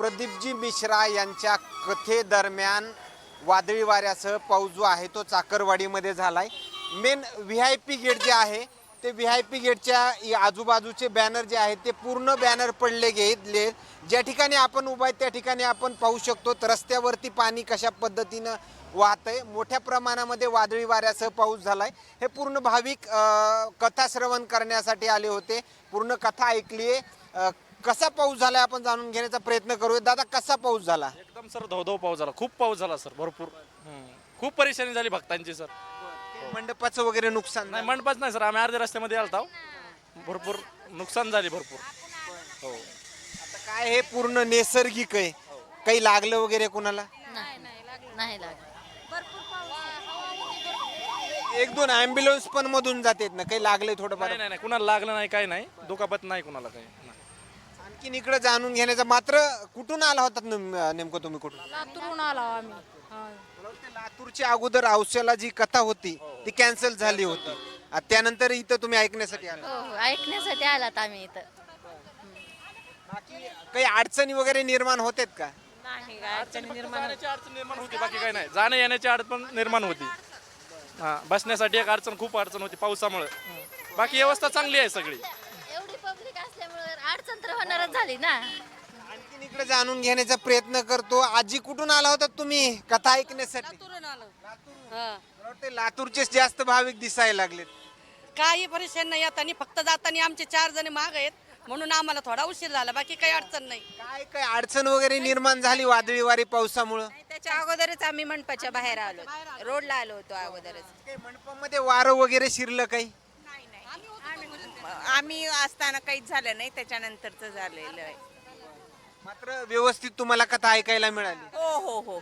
प्रदीपजी मिश्रा यांच्या कथेदरम्यान वादळी वाऱ्यासह पाऊस जो आहे तो चाकरवाडीमध्ये झाला आहे main V I P gate जे आहे ते व्ही आय पी गेटच्या आजूबाजूचे बॅनर जे आहेत ते पूर्ण बॅनर पडले घेतले ज्या ठिकाणी आपण उभा आहे त्या ठिकाणी आपण पाहू शकतो तर रस्त्यावरती पाणी कशा पद्धतीनं वाहत आहे मोठ्या प्रमाणामध्ये वादळी वाऱ्यासह पाऊस झाला आहे हे पूर्ण भाविक कथा श्रवण करण्यासाठी आले होते. पूर्ण कथा ऐकली आहे कसा पाऊस झालाय आपण जाणून घेण्याचा प्रयत्न करूया दादा कसा पाऊस झाला? एकदम सर धवधव पाऊस झाला. खूप पाऊस झाला सर भरपूर. हम्म. खूप परेशानी झाली भक्तांची सर. मंडपाचं वगैरे नुकसान नाही मंडपाच नाही सर आम्ही अर्ध्या रस्त्यामध्ये आलताव. भरपूर नुकसान झाली भरपूर. हो. आता काय हे पूर्ण नैसर्गिक आहे? काही लागलं वगैरे कोणाला? नाही लागत एक दोन अँब्युलन्स पण मधून जातात ना? काही लागले थोडंफार? नाही नाही नाही. कुणाला लागलं नाही काही नाही. दुखापत नाही कुणाला काही. आणखीन इकडे जाणून घेण्याचं मात्र कुठून आला नेम- नेमकं तुम्ही कुठून? लातूरून आलो आम्ही. हा. मला वाटतं लातूरच्या अगोदर औषधाला जी कथा होती ती कॅन्सल झाली होती. आ, त्यानंतर इथं तुम्ही ऐकण्यासाठी आला हो हो ऐकण्यासाठी आलात आम्ही इथं. बाकी काही अडचणी वगैरे निर्माण होतात का? फक्त जाण्याची अडचण निर्माण होती बाकी काही नाही. जाण्या येण्याची अडचण निर्माण होती. हा बसण्यासाठी एक अडचण खूप अडचण होती पावसामुळे. बाकी व्यवस्था चांगली आहे सगळी. असल्यामुळे अडचण तर होणारच झाली ना. आणखीन इकडे जाणून घेण्याचा प्रयत्न करतो. आजी कुठून आला होता तुम्ही? कथा ऐकण्यासाठी. मला वाटतं लातूरचेच जास्त भाविक दिसायला लागलेत. काही परेशान नाही. आता फक्त जाताना आमचे चार जण माग आहेत. म्हणून आम्हाला थोडा उशीर झाला. बाकी काही अडचण नाही. काय काय अडचण वगैरे निर्माण झाली वादळी वारी पावसामुळं त्याच्या अगोदरच आम्ही मंडपाच्या बाहेर आलो. रोडला आलो होतो अगोदरच. काही मंडपामध्ये वारं वगैरे शिरलं काही? आम्ही असताना काहीच झालं नाही त्याच्यानंतरच झालेलं आहे. मात्र व्यवस्थित तुम्हाला कथा ऐकायला मिळाली. हो हो हो.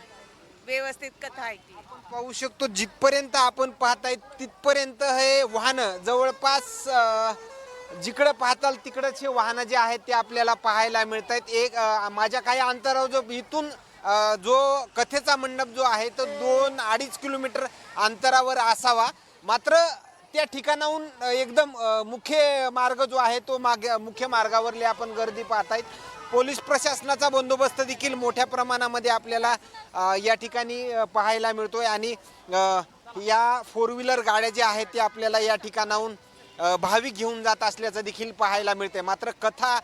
व्यवस्थित कथा ऐकली. पाहू शकतो जिथपर्यंत आपण पाहताय तिथपर्यंत हे वाहनं जवळपास अं, जिकडं पाहताल तिकडंच हे वाहनं जे आहेत ते आपल्याला पाहायला मिळत आहेत एक अं, माझ्या काही अंतरावर जो इथून अं, जो कथेचा मंडप जो आहे तो दोन अडीच किलोमीटर अंतरावर असावा. मात्र त्या ठिकाणाहून एकदम मुख्य मार्ग जो आहे तो मागे मुख्य मार्गावरली आपण गर्दी पाहतायत. पोलीस प्रशासनाचा बंदोबस्त देखील मोठ्या प्रमाणामध्ये आपल्याला या ठिकाणी पाहायला मिळतोय. आणि या फोर व्हीलर गाड्या ज्या आहेत त्या आपल्याला या ठिकाणाहून भाविक घेऊन जात असल्याचं देखील पाहायला मिळते मात्र कथा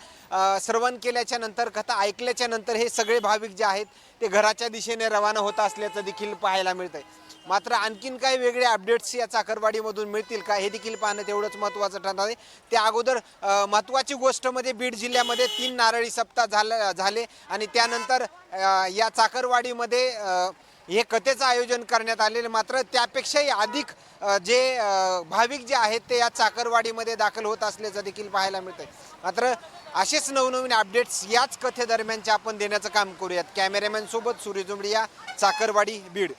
श्रवण केल्याच्यानंतर कथा ऐकल्याच्या नंतर हे सगळे भाविक जे आहेत ते घराच्या दिशेने रवाना होत असल्याचं देखील पाहायला मिळतंय. मात्र आणखीन काही वेगळे अपडेट्स या चाकरवाडीमधून मिळतील का हे देखील पाहणं तेवढंच महत्त्वाचं ठरणार आहे. त्या अगोदर महत्त्वाची गोष्ट म्हणजे बीड जिल्ह्यामध्ये तीन नारळी सप्ताह झाला झाले आणि त्यानंतर या चाकरवाडीमध्ये हे कथेचं आयोजन करण्यात आलेलं मात्र त्यापेक्षाही अधिक जे भाविक जे आहेत ते या चाकरवाडीमध्ये दाखल होत असल्याचं देखील पाहायला मिळतंय. मात्र असेच नवनवीन अपडेट्स याच कथेदरम्यानचे आपण देण्याचं काम करूयात. कॅमेरामॅनसोबत सूर्य या चाकरवाडी बीड.